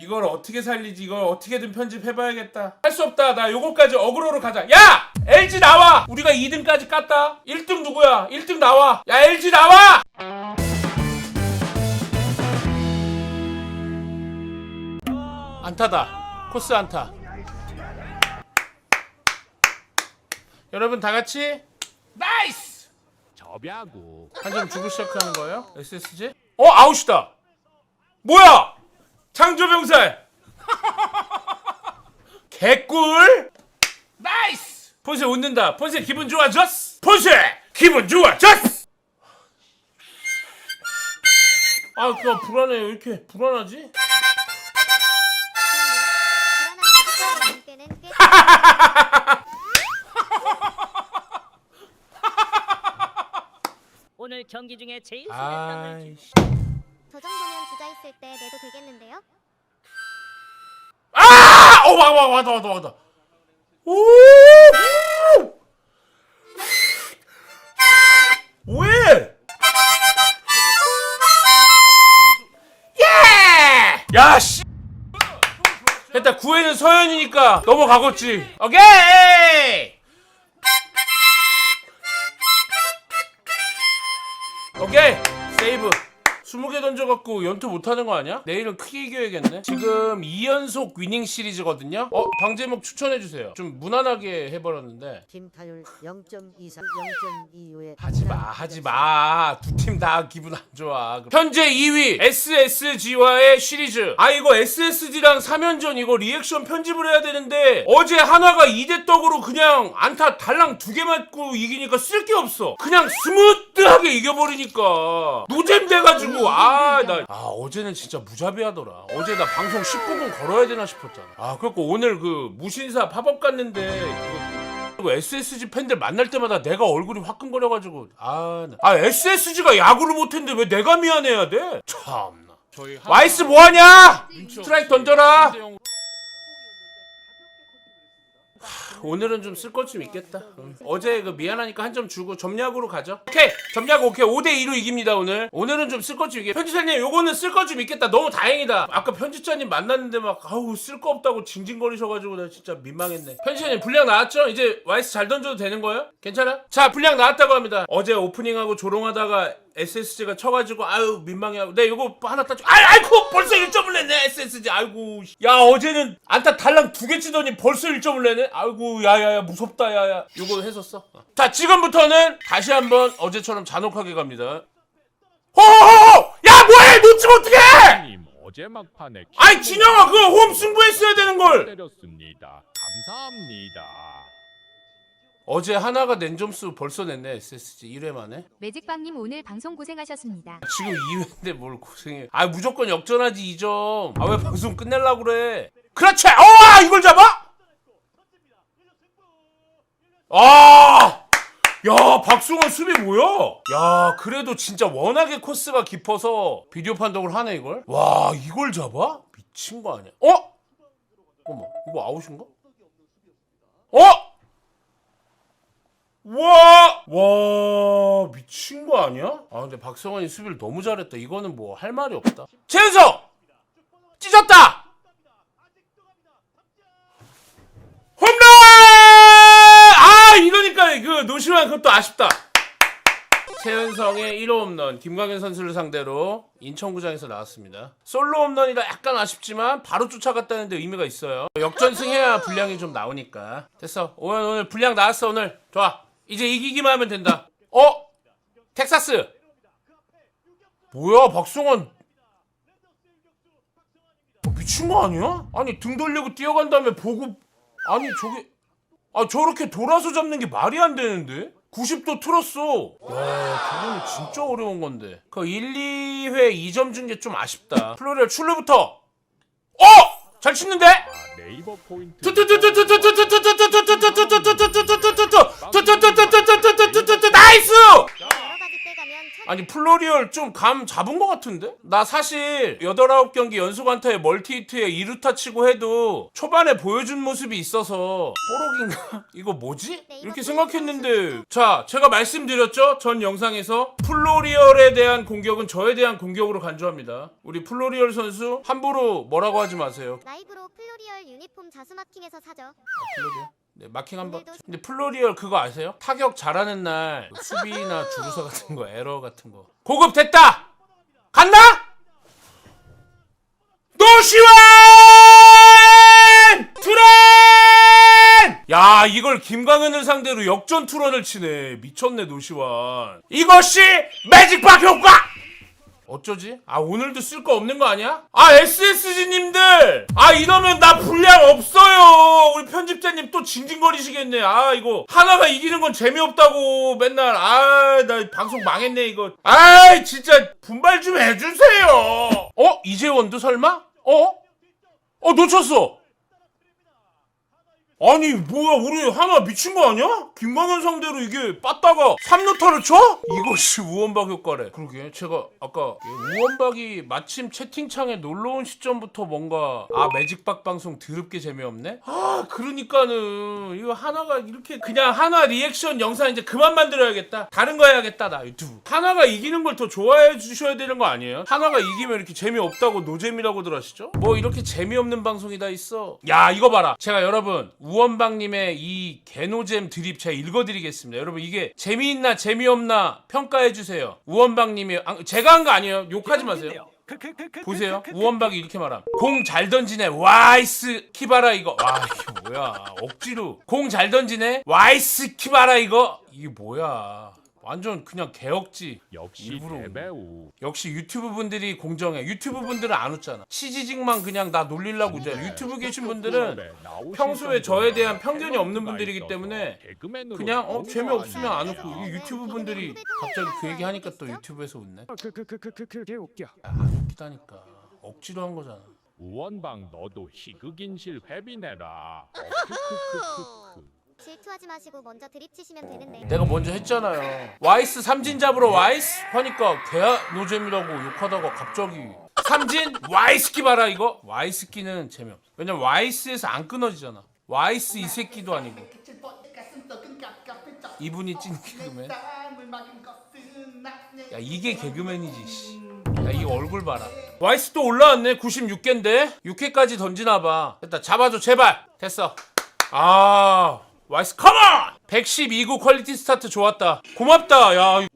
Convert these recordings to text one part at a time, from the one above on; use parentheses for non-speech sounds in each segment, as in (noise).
이걸 어떻게 살리지? 이걸 어떻게든 편집해봐야겠다. 할 수 없다. 나 요거까지 어그로로 가자. 야! LG 나와! 우리가 2등까지 깠다. 1등 누구야? 1등 나와! 야, LG 나와! 안타다. 코스 안타. 여러분 다 같이 나이스! 접야구 한점 주고 시작하는 거예요? SSG? 어 아웃이다. 뭐야? 창조병살. (laughs) 개꿀. 나이스. 폰세 웃는다. 폰세 기분 좋아졌어. 폰세 기분 좋아졌어. 아, 그 불안해. 왜 이렇게 불안하지? 오늘 경기 중에 제일 (laughs) 심했던 걸 아이씨. 저 정도면 주자 있을 때 내도 되겠는데요? 아! 어, 와, 와, 와다, 와다, 와다. 오! 왜? 예! 야, 씨. 일단 구회는 서현이니까 넘어가겠지. 오케이! 오케이! 세이브. 20개 던져갖고 연투 못하는 거 아니야? 내일은 크게 이겨야겠네. 지금 2연속 위닝 시리즈거든요. 어, 방제목 추천해주세요. 좀 무난하게 해버렸는데. 팀 타율 0.23, 0.25의 하지마, 하지마. 두 팀 다 기분 안 좋아. 현재 2위 SSG와의 시리즈. 아, 이거 SSG랑 3연전 이거 리액션 편집을 해야 되는데 어제 한화가 2대 떡으로 그냥 안타 달랑 두 개 맞고 이기니까 쓸 게 없어. 그냥 스무트하게 이겨버리니까 노잼 돼가지고 아, 나 아, 어제는 진짜 무자비하더라. 어제 나 방송 19분 걸어야 되나 싶었잖아. 아, 그래갖고 오늘 그 무신사 팝업 갔는데 그거 그리고 SSG 팬들 만날 때마다 내가 얼굴이 화끈거려가지고 아, 나- 아 SSG가 야구를 못했는데 왜 내가 미안해야 돼? 참나. 와이스 뭐하냐? 스트라이크 던져라. 하, 오늘은 좀 쓸 것 좀 있겠다. 응. 어제 그 미안하니까 한 점 주고 점약으로 가죠. 오케이 점약 오케이 5대 2로 이깁니다 오늘. 오늘은 좀 쓸 것 좀 있게. 편집자님 요거는 쓸 것 좀 있겠다. 너무 다행이다. 아까 편집자님 만났는데 막 아우 쓸 거 없다고 징징거리셔가지고 나 진짜 민망했네. 편집자님 분량 나왔죠? 이제 와이스 잘 던져도 되는 거예요? 괜찮아? 자 분량 나왔다고 합니다. 어제 오프닝하고 조롱하다가 SSG가 쳐가지고 아유 민망해하고 네 이거 하나 따줘. 아이 아이고 벌써 1점을 냈네 SSG 아이고 야 어제는 안타 달랑 두 개 치더니 벌써 1점을 내네. 아이고 야야야 무섭다 야야. 요거 했었어? 자 지금부터는 다시 한번 어제처럼 잔혹하게 갑니다. 호호호 야 뭐해? 놓치면 어떡해? 님 어제 막판에 아이 진영아 그거 홈 승부했어야 되는 걸. 때렸습니다. 감사합니다. 어제 하나가 낸 점수 벌써 냈네 SSG 1회 만에 매직빵님 오늘 방송 고생하셨습니다. 지금 2회인데 뭘 고생해. 아 무조건 역전하지 2점. 아 왜 방송 끝내려고 그래. 그렇지. 어 아, 이걸 잡아? 아! 야 박승원 수비 뭐야? 야 그래도 진짜 워낙에 코스가 깊어서 비디오 판독을 하네 이걸. 와 이걸 잡아? 미친 거 아니야? 어? 어머 이거 아웃인가? 어? 와! 와, 미친 거 아니야? 아, 근데 박성환이 수비를 너무 잘했다. 이거는 뭐 할 말이 없다. 최은석! 찢었다! 홈런! 아, 이러니까 그 노시환 그것도 아쉽다. 최은성의 1호 홈런 김광현 선수를 상대로 인천구장에서 나왔습니다. 솔로 홈런이라 약간 아쉽지만 바로 쫓아갔다는 데 의미가 있어요. 역전승해야 분량이 좀 나오니까. 됐어. 오늘 분량 나왔어 오늘. 좋아. 이제 이기기만 하면 된다. 어? 텍사스. 뭐야 박성원. 어, 미친 거 아니야? 아니 등 돌리고 뛰어간 다음에 보고 아니 저게 아 저렇게 돌아서 잡는 게 말이 안 되는데? 90도 틀었어. 와, 저거는 진짜 어려운 건데. 그 1, 2회 2점 준 게 좀 아쉽다. 플로리얼 출루부터. 어! 잘 치는데? 아, 네이버 포인트. 아니 플로리얼 좀 감 잡은 것 같은데? 나 사실 8, 9경기 연속 안타에 멀티히트에 2루타 치고 해도 초반에 보여준 모습이 있어서 뽀록인가? (laughs) 이거 뭐지? 이렇게 생각했는데 자 제가 말씀드렸죠? 전 영상에서 플로리얼에 대한 공격은 저에 대한 공격으로 간주합니다 우리 플로리얼 선수 함부로 뭐라고 하지 마세요 라이브로 플로리얼 유니폼 자수마킹해서 사죠. 플로리얼? 네, 마킹 한번. 근데 플로리얼 그거 아세요? 타격 잘하는 날 수비나 (laughs) 주루사 같은 거, 에러 같은 거. 고급 됐다. 간다. 노시완 투런. 야, 이걸 김광현을 상대로 역전 투런을 치네. 미쳤네 노시완. 이것이 매직박 효과. 어쩌지? 아 오늘도 쓸 거 없는 거 아니야? 아 SSG님들! 아 이러면 나 분량 없어요! 편집자님 또 징징거리시겠네 아 이거 하나가 이기는 건 재미없다고 맨날 아 나 방송 망했네 이거 아이 진짜 분발 좀 해주세요 어? 이재원도 설마? 어? 어 놓쳤어 아니 뭐야 우리 하나 미친 거 아니야? 김광현 상대로 이게 빠따가 3루타를 쳐? 이것이 우원박 효과래 그러게 제가 아까 우원박이 마침 채팅창에 놀러온 시점부터 뭔가 아 매직박 방송 더럽게 재미없네? 아 그러니까는 이거 하나가 이렇게 그냥 하나 리액션 영상 이제 그만 만들어야겠다 다른 거 해야겠다 나 유튜브 하나가 이기는 걸 더 좋아해 주셔야 되는 거 아니에요? 하나가 이기면 이렇게 재미없다고 노잼이라고들 하시죠? 뭐 이렇게 재미없는 방송이 다 있어 야 이거 봐라 제가 여러분 우원박님의 이 개노잼 드립 제가 읽어드리겠습니다. 여러분 이게 재미있나 재미없나 평가해주세요. 우원박님이 아, 제가 한 거 아니에요? 욕하지 마세요. 보세요. 우원박이 이렇게 말함. 공 잘 던지네 와이스 키바라 이거. 와 이게 뭐야. 억지로. 공 잘 던지네 와이스 키바라 이거. 이게 뭐야 완전 그냥 개억지 역시 일부러 대배우. 역시 유튜브 분들이 공정해. 유튜브 분들은 안 웃잖아. 치지직만 그냥 나 놀리려고 웃잖아 유튜브 계신 분들은 평소에 저에 대한 편견이 없는 분들이기 때문에 그냥 어 재미없으면 안 웃고. 이 유튜브 분들이 갑자기 그 얘기 하니까 또 유튜브에서 웃네? 그그그그그게 웃겨. 안 웃기다니까. 억지로 한 거잖아. 우원방 너도 희극인실 회비내라. 어, 크크크크크. 질투하지 마시고 먼저 드립 치시면 되는데. 내가 먼저 했잖아요. 와이스 삼진 잡으러 와이스 하니까 개야 노잼이라고 욕하다가 갑자기. 삼진 와이스키 봐라 이거. 와이스키는 재미없어. 왜냐면 와이스에서 안 끊어지잖아. 와이스 이 새끼도 아니고. 이분이 찐 개그맨. 야 이게 개그맨이지 씨. 야이 얼굴 봐라. 와이스 또 올라왔네 96개인데. 6회까지 던지나 봐. 됐다 잡아줘 제발. 됐어. 아 와이스 컴온 112구 퀄리티 스타트 좋았다. 고맙다 야.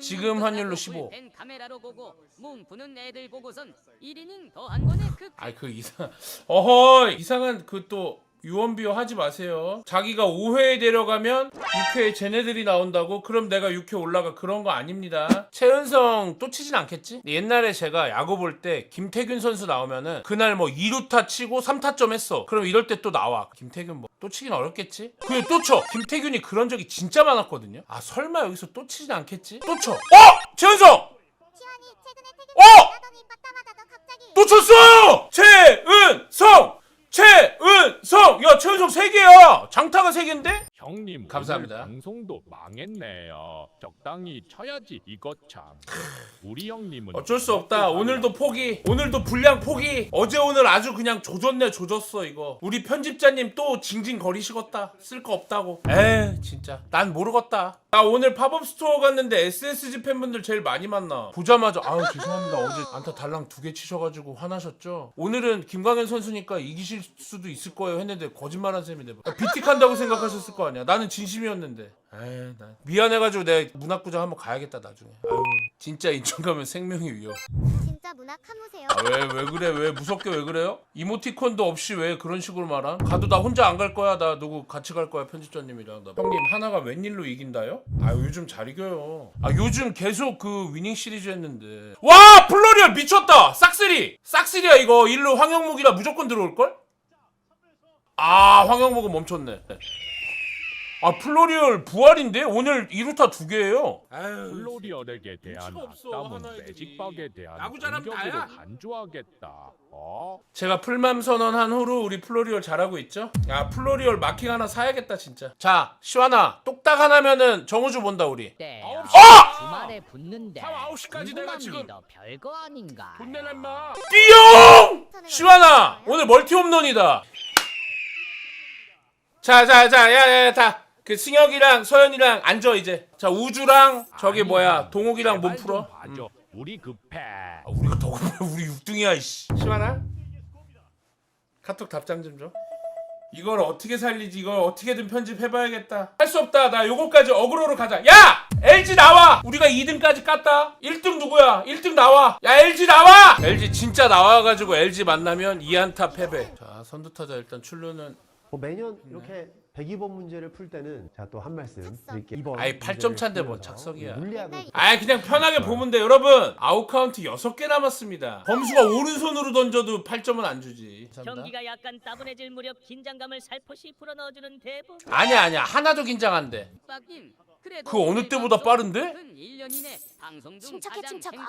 지금 환율로 15. 카메라로 보고 뭉 부는 애들 보고선 1이닝 더한 거네 그 아이 그 이상 어허 이상한 그또 유언비어 하지 마세요 자기가 5회에 데려가면 6회에 쟤네들이 나온다고 그럼 내가 6회 올라가 그런 거 아닙니다 최은성 또 치진 않겠지? 옛날에 제가 야구 볼 때 김태균 선수 나오면은 그날 뭐 2루타 치고 3타점 했어 그럼 이럴 때 또 나와 김태균 뭐 또 치긴 어렵겠지? 그게 또 쳐 김태균이 그런 적이 진짜 많았거든요 아 설마 여기서 또 치진 않겠지? 또 쳐 어! 최은성! 어! 갑자기. 놓쳤어! 최은성! 최은성! 야, 최은성 3개야! 장타가 3개인데? 형님 감사합니다. 오늘 방송도 망했네요. 적당히 쳐야지 이것 참. 우리 형님은 어쩔 수 없다. 오늘도 포기. 오늘도 분량 포기. 어제 오늘 아주 그냥 조졌네, 조졌어, 이거. 우리 편집자님 또 징징 거리시겠다. 쓸 거 없다고. 에이, 진짜. 난 모르겠다. 나 오늘 팝업 스토어 갔는데 SSG 팬분들 제일 많이 만나. 보자마자, 아유, 죄송합니다. 어제 안타 달랑 두 개 치셔가지고 화나셨죠? 오늘은 김광현 선수니까 이기실 수도 있을 거예요 했는데 거짓말한 셈이 돼. 비틱한다고 생각하셨을 거 아니야. 나는 진심이었는데. 에이, 나 미안해가지고 내가 문학구장 한번 가야겠다, 나중에. 아유, 진짜 인천 가면 생명이 위협. 진짜 문학 한무세요. 아, 왜, 왜 그래? 왜 무섭게 왜 그래요? 이모티콘도 없이 왜 그런 식으로 말함? 가도 나 혼자 안 갈 거야. 나 누구 같이 갈 거야. 편집자님이랑. 나. 형님, 하나가 웬일로 이긴다요? 아, 요즘 잘 이겨요. 아, 요즘 계속 그 위닝 시리즈 했는데. 와! 플로리얼 미쳤다! 싹쓸이! 싹쓸이야, 이거. 일로 황영목이라 무조건 들어올 걸? 아, 황영목은 멈췄네. 아 플로리얼 부활인데 오늘 2루타 두 개예요. 아유. 플로리얼에게 대한 눈치가 없어, 악담은 하나 애들이. 매직박에 대한 야구 잘하면 공격으로 나야. 간주하겠다. 어? 제가 풀맘 선언한 후로 우리 플로리얼 잘하고 있죠? 야 플로리얼 마킹 하나 사야겠다 진짜. 자 시완아 똑딱 하나면은 정우주 본다 우리. 때 어! 주말에 붙는데 참 9시까지 내가 지금 궁금합니다. 별거 아닌가 돈 내라 임마. 띠용! 시완아 오늘 멀티 홈런이다. 자자자 야야야 다. 그 승혁이랑 서현이랑 앉아 이제. 자 우주랑 저기 아니, 뭐야 동욱이랑 몸좀 풀어. 봐줘. 우리 급해. 아, 우리가 더 급해 (laughs) 우리 6등이야 이씨 시원아? 카톡 답장 좀 줘. 이걸 어떻게 살리지 이걸 어떻게든 편집해봐야겠다 할 수 없다 나 요거까지 어그로로 가자 야! LG 나와! 우리가 2등까지 깠다 1등 누구야? 1등 나와 야 LG 나와! LG 진짜 나와가지고 LG 만나면 2안타 패배 자 선두타자 일단 출루는 뭐 매년 이렇게 102번 문제를 풀 때는 제가 또 한 말씀 드릴게요. 이번 아이, 팔 문제를 점 차인데 뭐 착석이야. 물리학을 아이 그냥 편하게 보면 돼 여러분 아웃카운트 6개 남았습니다 범수가 오른손으로 던져도 8점은 안 주지 감사합니다. 경기가 약간 따분해질 무렵 긴장감을 살포시 불어넣어주는 대부. 아니야 아니야 하나도 긴장 안 돼. 빡긴. 그래도 그 어느 때보다 빠른데? 근 1년 이내 방송 중 침착해, 침착. 아,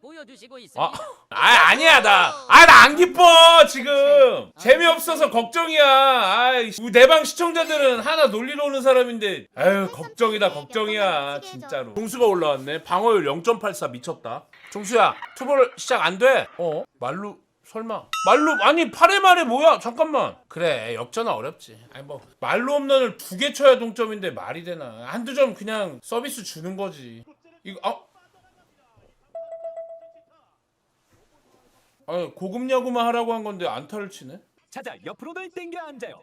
보여주시고 아. 아 아니야 나. 아 나 안 기뻐 지금. 재미없어서 걱정이야. 아이 내방 시청자들은 하나 놀리러 오는 사람인데. 아유 걱정이다 걱정이야 진짜로. 종수가 올라왔네. 방어율 0.84 미쳤다. 종수야 투볼 시작 안 돼? 어? 말루 설마. 말로 아니 8회 말에 뭐야? 잠깐만. 그래 역전은 어렵지. 아니 뭐 말로 홈런을 두 개 쳐야 동점인데 말이 되나? 한두 점 그냥 서비스 주는 거지. 이거 아. 아니 고급 야구만 하라고 한 건데 안타를 치네? 자자 옆으로들 땡겨 앉아요.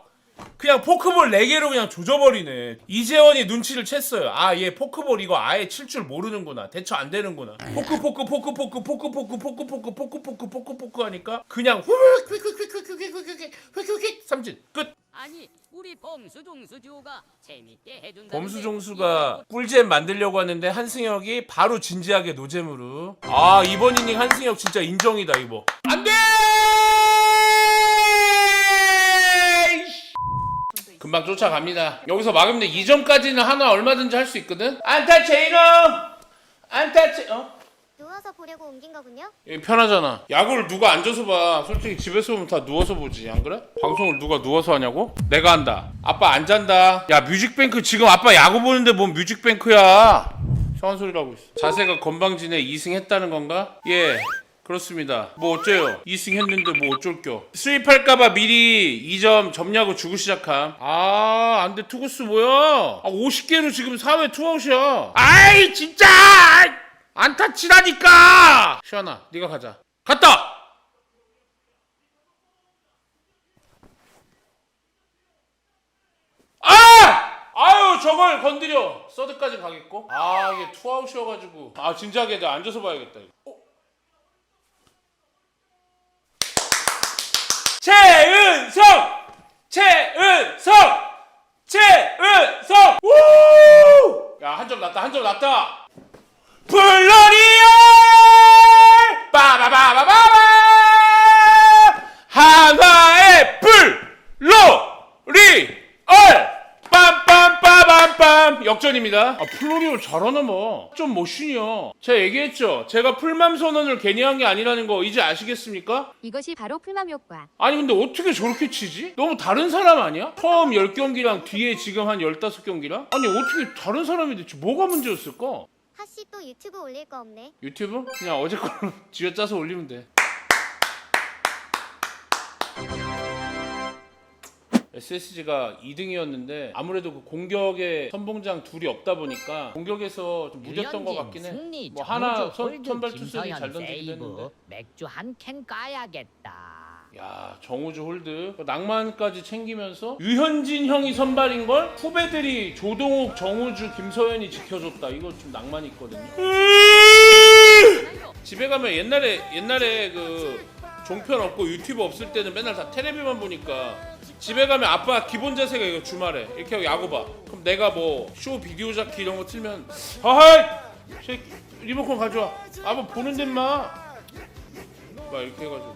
그냥 포크볼 4개로 그냥 조져버리네 이재원이 눈치를 챘어요 아 얘 포크볼 이거 아예 칠 줄 모르는구나 대처 안 되는구나 포크 포크 포크 포크 포크 포크 포크 포크 포크 포크 포크 포크 하니까 그냥 후루룩 휙휙휙휙휙휙휙휙휙 삼진 끝 아니 우리 범수 종수 듀오가 재밌게 해준다. 범수 종수가 꿀잼 만들려고 하는데 한승혁이 바로 진지하게 노잼으로 아 이번 이닝 한승혁 진짜 인정이다 이거 안돼 금방 쫓아갑니다. 여기서 막으면 돼. 2점까지는 하나 얼마든지 할 수 있거든? 안타 제이놈! 안타 제 어? 누워서 보려고 옮긴 거군요. 여기 편하잖아. 야구를 누가 앉아서 봐. 솔직히 집에서 보면 다 누워서 보지 안 그래? 방송을 누가 누워서 하냐고? 내가 한다. 아빠 안 잔다. 야 뮤직뱅크 지금 아빠 야구 보는데 뭔 뮤직뱅크야? 이상한 소리를 하고 있어. 자세가 건방지네. 2승 했다는 건가? 예 그렇습니다. 뭐 어째요? 2승 했는데 뭐 어쩔 겨? 수입할까봐 미리 2점 점냐고 주고 시작함. 아 안 돼. 투구수 뭐야? 아 50개로 지금 4회 투아웃이야. 아이 진짜! 안타 치라니까! 시원아 네가 가자. 갔다! 아! 아유 저걸 건드려. 서드까지 가겠고? 아 이게 투아웃이어가지고. 아 진지하게 앉아서 봐야겠다 이거. 어? 최은성! 최은성! 최은성! 우 야 한 점 났다 한 점 났다! 플로리얼 빠바바바바바 한화의 플로리얼 역전입니다 아 플로리얼 잘하나 봐좀 머신이야 제가 얘기했죠 제가 풀맘 선언을 괜히 한 게 아니라는 거 이제 아시겠습니까? 이것이 바로 풀맘 효과. 아니 근데 어떻게 저렇게 치지? 너무 다른 사람 아니야? 처음 10경기랑 뒤에 지금 한 15경기랑? 아니 어떻게 다른 사람이 대체 뭐가 문제였을까? 하씨 또 유튜브 올릴 거 없네. 유튜브? 그냥 어제 걸로 쥐어짜서 (laughs) 올리면 돼. SSG가 2등이었는데 아무래도 그 공격에 선봉장 둘이 없다 보니까 공격에서 좀 무뎠던 것 같긴 해. 승리, 뭐 하나 정우주 선, 선발 투수들이 김서현 잘 던지긴 세이브. 했는데. 맥주 한 캔 까야겠다 야 정우주 홀드 낭만까지 챙기면서 유현진 형이 선발인 걸 후배들이 조동욱, 정우주, 김서현이 지켜줬다. 이거 좀 낭만이 있거든요. (laughs) 집에 가면 옛날에 옛날에 그 종편 없고 유튜브 없을 때는 맨날 다 테레비만 보니까 집에 가면 아빠 기본 자세가 이거 주말에 이렇게 하고 야구 봐. 그럼 내가 뭐 쇼 비디오 자키 이런 거 틀면 새끼, 리모컨 가져와. 아빠 보는 데만 막 이렇게 해가지고